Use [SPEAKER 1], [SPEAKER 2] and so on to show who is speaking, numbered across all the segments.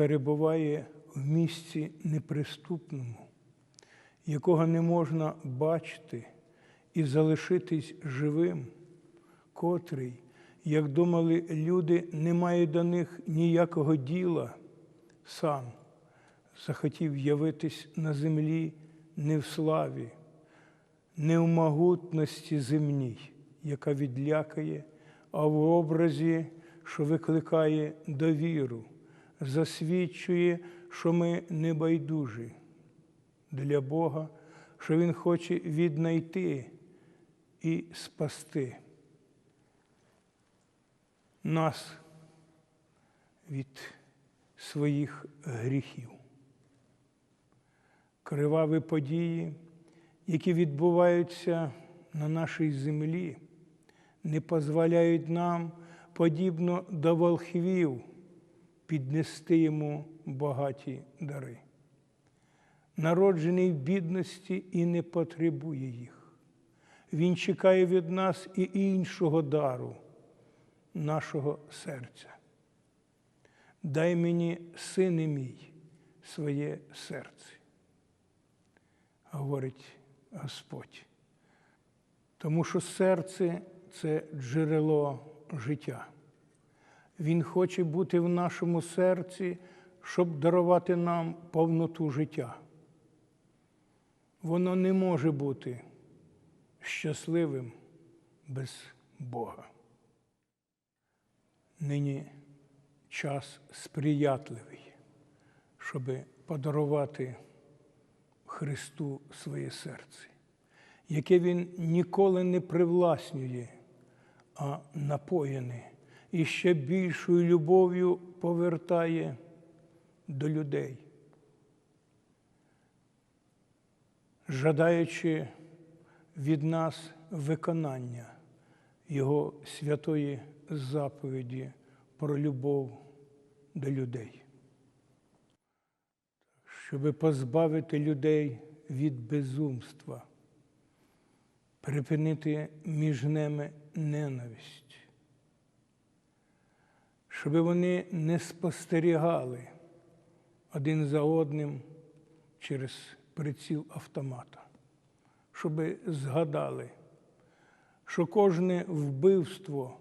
[SPEAKER 1] перебуває в місці неприступному, якого не можна бачити і залишитись живим, котрий, як думали люди, не має до них ніякого діла, сам захотів явитись на землі не в славі, не в могутності земній, яка відлякає, а в образі, що викликає довіру, засвідчує, що ми не байдужі для Бога, що Він хоче віднайти і спасти нас від своїх гріхів. Криваві події, які відбуваються на нашій землі, не дозволяють нам, подібно до волхвів, піднести йому багаті дари. Народжений в бідності і не потребує їх. Він чекає від нас і іншого дару, нашого серця. Дай мені, сине мій, своє серце, говорить Господь. Тому що серце це джерело життя. Він хоче бути в нашому серці, щоб дарувати нам повноту життя. Воно не може бути щасливим без Бога. Нині час сприятливий, щоб подарувати Христу своє серце, яке Він ніколи не привласнює, а напоєне і ще більшою любов'ю повертає до людей. жадаючи від нас виконання Його святої заповіді про любов до людей, щоб позбавити людей від безумства, припинити між ними ненависть, щоб вони не спостерігали один за одним через приціл автомата, щоб згадали, що кожне вбивство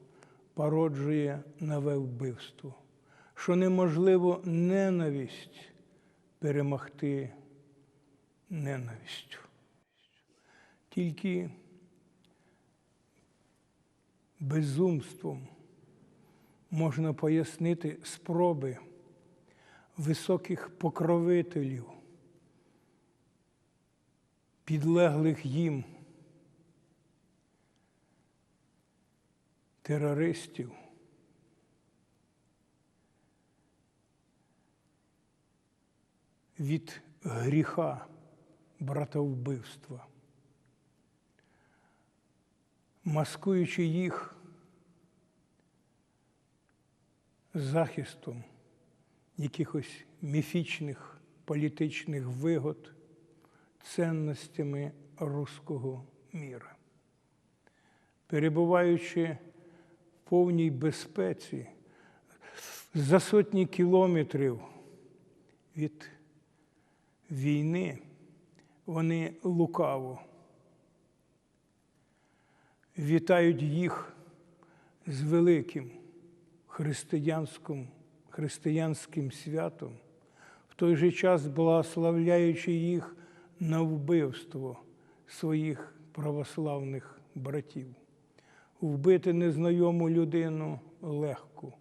[SPEAKER 1] породжує нове вбивство, що неможливо ненависть перемогти ненавистю. Тільки безумством можна пояснити спроби високих покровителів підлеглих їм терористів, від гріха братовбивства, маскуючи їх захистом якихось міфічних політичних вигод цінностями руського міра. Перебуваючи в повній безпеці за сотні кілометрів від війни, вони лукаво вітають їх з великим християнським, християнським святом, в той же час благословляючи їх на вбивство своїх православних братів. Вбити незнайому людину легко.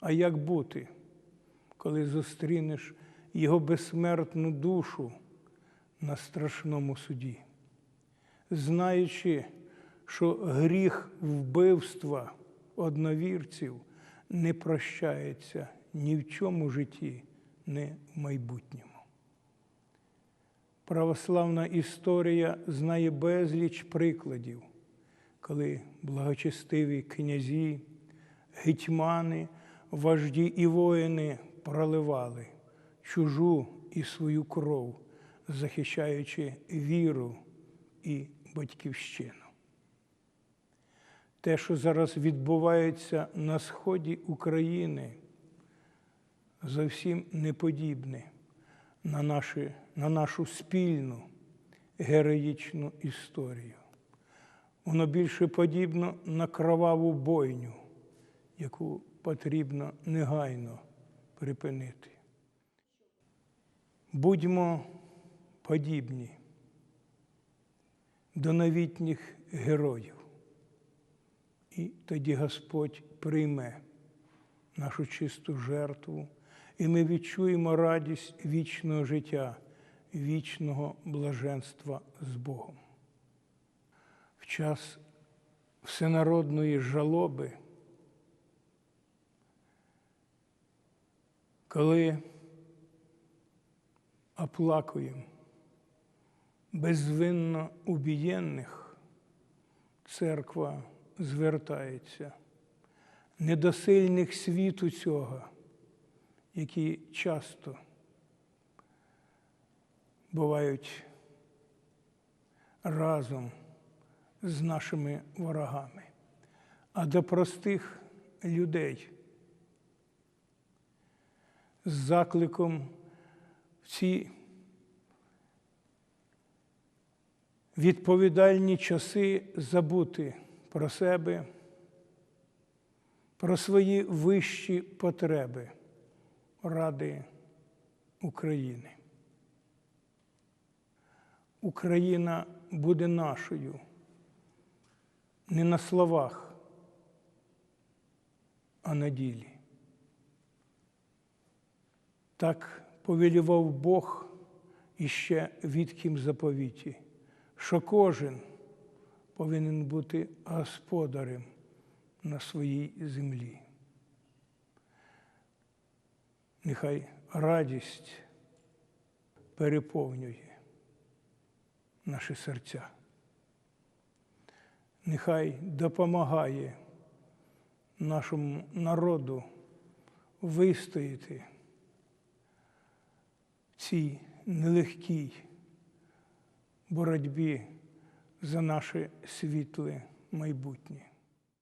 [SPEAKER 1] А як бути, коли зустрінеш його безсмертну душу на страшному суді, знаючи, що гріх вбивства одновірців не прощається ні в чому житті, ні в майбутньому. Православна історія знає безліч прикладів, коли благочестиві князі, гетьмани, вожді і воїни проливали чужу і свою кров, захищаючи віру і батьківщину. Те, що зараз відбувається на сході України, зовсім не подібне на, наші, на нашу спільну героїчну історію. Воно більше подібно на кроваву бойню, яку потрібно негайно припинити. Будьмо подібні до новітніх героїв. І тоді Господь прийме нашу чисту жертву, і ми відчуємо радість вічного життя, вічного блаженства з Богом. В час всенародної жалоби, коли оплакуємо безвинно убієнних, церква звертається. Недосильних світу цього, які часто бувають разом з нашими ворогами, а до простих людей з закликом в ці відповідальні часи забути про себе, про свої вищі потреби ради України. Україна буде нашою не на словах, а на ділі. Так повелівав Бог іще відким заповіті, що кожен повинен бути господарем на своїй землі. Нехай радість переповнює наші серця. Нехай допомагає нашому народу вистояти в цій нелегкій боротьбі за наше світле майбутнє.